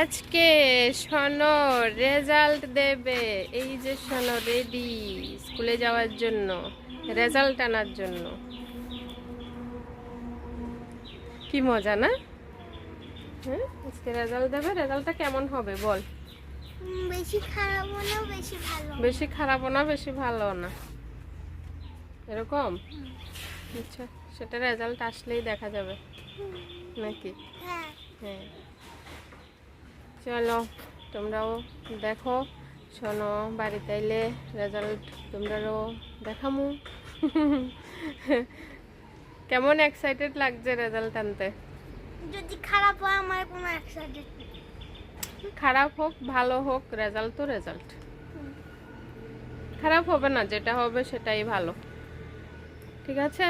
আজকে শোনো রেজাল্ট দেবে। এই যে শোনো রেডি স্কুলে যাওয়ার জন্য রেজাল্ট আনার জন্য। কি মজা না? হ্যাঁ আজকে রেজাল্ট দেবে রেজাল্টটা কেমন হবে বল। বেশি খারাপ না বেশি ভালো। বেশি খারাপও না বেশি ভালো না। এরকম? আচ্ছা সেটা রেজাল্ট আসলেই দেখা যাবে। নাকি? হ্যাঁ। হ্যাঁ। চলো তোমরাও দেখো। শোনো বাড়িতে এলে রেজাল্ট তোমরাও দেখামু। কেমন এক্সাইটেড লাগছে রেজাল্ট আনতে? যদি খারাপ হয় আমার কোনো অ্যাক্সিডেন্ট খারাপ হোক ভালো হোক রেজাল্ট তো রেজাল্ট খারাপ হবে না যেটা হবে সেটাই ভালো। ঠিক আছে?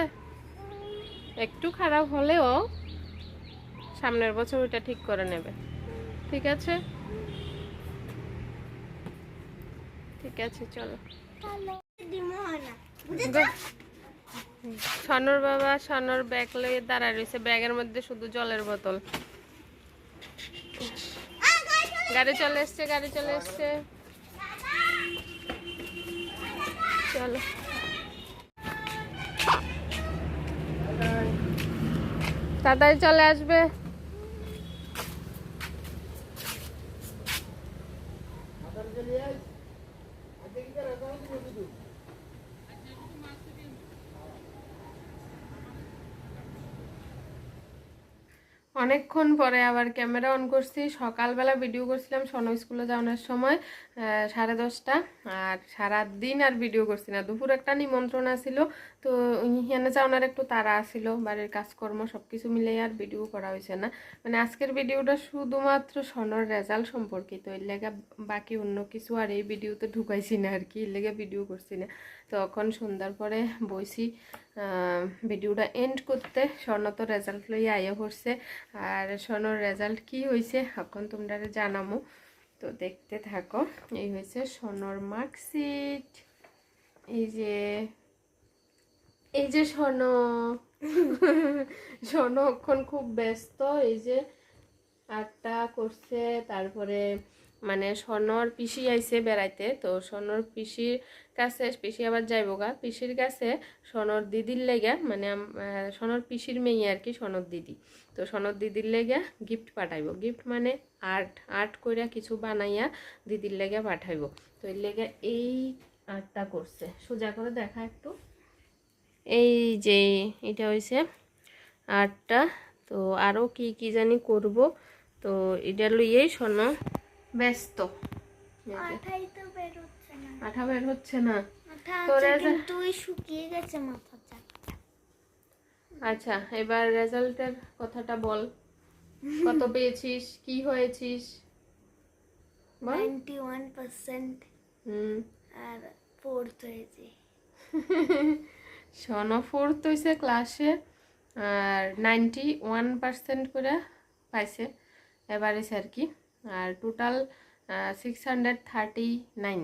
একটু খারাপ হলেও সামনের বছর ওইটা ঠিক করে নেবে। ঠিক আছে? ঠিক আছে চলো। সনর বাবা সনর ব্যাগ লয়ে দাঁড়ায় রয়েছে। ব্যাগের মধ্যে শুধু জলের বোতল। গাড়ি চলে এসছে গাড়ি চলে এসছে। চলো। তাড়াতাড়ি চলে আসবে। लिए অনেকক্ষণ পরে আবার ক্যামেরা অন করছি। সকালবেলা ভিডিও করছিলাম সনম স্কুলে যাওয়ানোর সময় সাড়ে দশটা। আর সারা দিন আর ভিডিও করছি না। দুপুর একটা নিমন্ত্রণ আসিল তো হিয়ানে যাওয়ানোর একটু তারা আসিল বাড়ির কাজকর্ম সব কিছু মিলে আর ভিডিও করা হয়েছে না। মানে আজকের ভিডিওটা শুধুমাত্র সনর রেজাল্ট সম্পর্কিত। এর লেগে বাকি অন্য কিছু আর এই ভিডিওতে ঢুকাইছি না আর কি। এর লেগে ভিডিও করছি না। তখন সন্ধ্যার পরে বইছি। ভিডিওটা এন্ড করতে। স্বর্ণ তো রেজাল্ট লইয়া আইয়া পড়ছে আর স্বর্ণর রেজাল্ট কি হয়েছে এখন তোমরা জানামো। তো দেখতে থাকো, এই হয়েছে স্বর্ণর মার্কশিট এই যে এই যে স্বর্ণ স্বর্ণ এখন খুব ব্যস্ত। এই যে আটটা করছে, তারপরে মানে স্বর্ণর পিসি আইছে বেড়াইতে, তো স্বর্ণর পিসির কাছে, পিসি আবার যাইব গা, পিসির কাছে স্বর্ণর দিদির লেগে মানে স্বর্ণর পিসির মেয়ে আর কি স্বর্ণর দিদি। তো স্বর্ণর দিদির লেগে গিফট পাঠাইব। গিফট মানে আর্ট আর্ট কইরা কিছু বানাইয়া দিদির লেগে পাঠাইব। তো এর লেগে এই আর্টটা করছে। সোজা করে দেখা একটু। এই যে এটা হয়েছে আর্টটা তো আরও কি কি জানি করব। তো এটা লইয়েই শোনো ব্যস্ত। আঠা বের হচ্ছে না। মাথা তো আছে রেজা- কিন্তু ওই শুকিয়ে গেছে মাথাটা আচ্ছা এবার রেজাল্টের কথাটা বল। কত পেয়েছিস? কি হয়েছিস? Ninety one percent. হুম। আর ফোর্থ হয়েছে। শোনো ফোর্থ হয়েছে ক্লাসে আর নাইনটি ওয়ান পার্সেন্ট করে পাইছে। এবারে আর কি? আর total six hundred thirty nine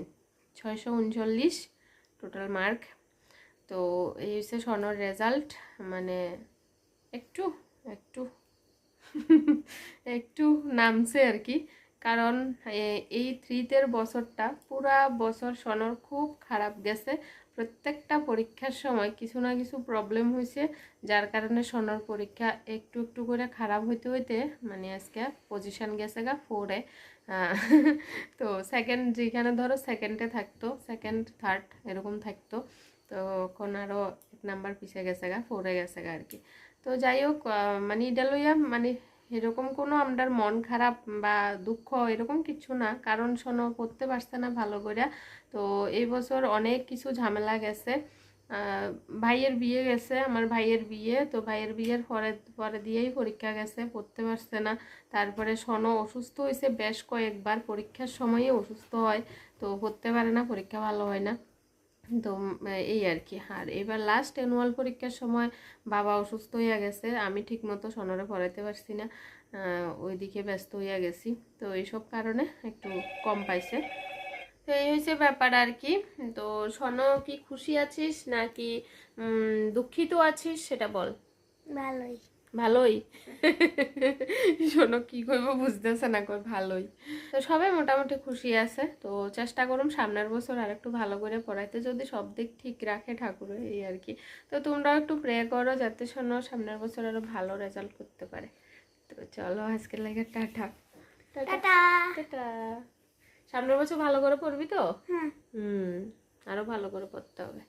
ছয়শো উনচল্লিশ টোটাল মার্ক তো এই হচ্ছে স্বর্ণর রেজাল্ট মানে একটু একটু একটু নামছে আর কি। কারণ এই থ্রিতের বছরটা, পুরা বছর সনর খুব খারাপ গেছে। প্রত্যেকটা পরীক্ষার সময় কিছু না কিছু প্রবলেম হয়েছে যার কারণে সনর পরীক্ষা একটু একটু করে খারাপ হইতে হইতে মানে আজকে পজিশন গেছে গা ফোরে তো সেকেন্ড যেখানে ধরো সেকেন্ডে থাকতো সেকেন্ড থার্ড এরকম থাকতো, তো এখন আরও এক নাম্বার পিছিয়ে গেছে গা ফোরে গেছে গা আর কি। তো যাই হোক মানে এটা লইয়া মানে এরকম কোনো আমরার মন খারাপ বা দুঃখ এরকম কিছু না। কারণ শোনো, পড়তে পারছে না ভালো করে তো এই বছর অনেক কিছু ঝামেলা গেছে। ভাইয়ের বিয়ে গেছে, আমার ভাইয়ের বিয়ে। তো ভাইয়ের বিয়ের পরে পরে দিয়েই পরীক্ষা গেছে, পড়তে পারছে না। তারপরে শোনো, অসুস্থ হয়েছে বেশ কয়েকবার। পরীক্ষার সময়ই অসুস্থ হয়। তো পড়তে পারে না, পরীক্ষা ভালো হয় না। তো এই আর কি আর এবার লাস্ট অ্যানুয়াল পরীক্ষার সময় বাবা অসুস্থ হইয়া গেছে, আমি ঠিকমতো সনরে পড়াইতে পারছি না ওইদিকে ব্যস্ত হইয়া গেছি। তো এইসব কারণে একটু কম পাইছে। তো এই হয়েছে ব্যাপার আর কি। তো সন, কি খুশি আছিস নাকি দুঃখিত আছিস সেটা বল। ভালোই। ভালোই। শোনো কি করব বুঝতেছে না কই ভালোই। তো সবাই মোটামুটি খুশি আছে তো চেষ্টা করুন সামনের বছর আর একটু ভালো করে পড়াইতে যদি সব দিক ঠিক রাখে ঠাকুর এই আর কি। তো তোমরাও একটু প্রে করো যাতে শোনো সামনের বছর আরও ভালো রেজাল্ট করতে পারে। তো চলো আজকের লাগে টাটা। টাটা। টাটা। টাটা সামনের বছর ভালো করে পড়বি তো? হ্যাঁ। হুম আরও ভালো করে পড়তে হবে।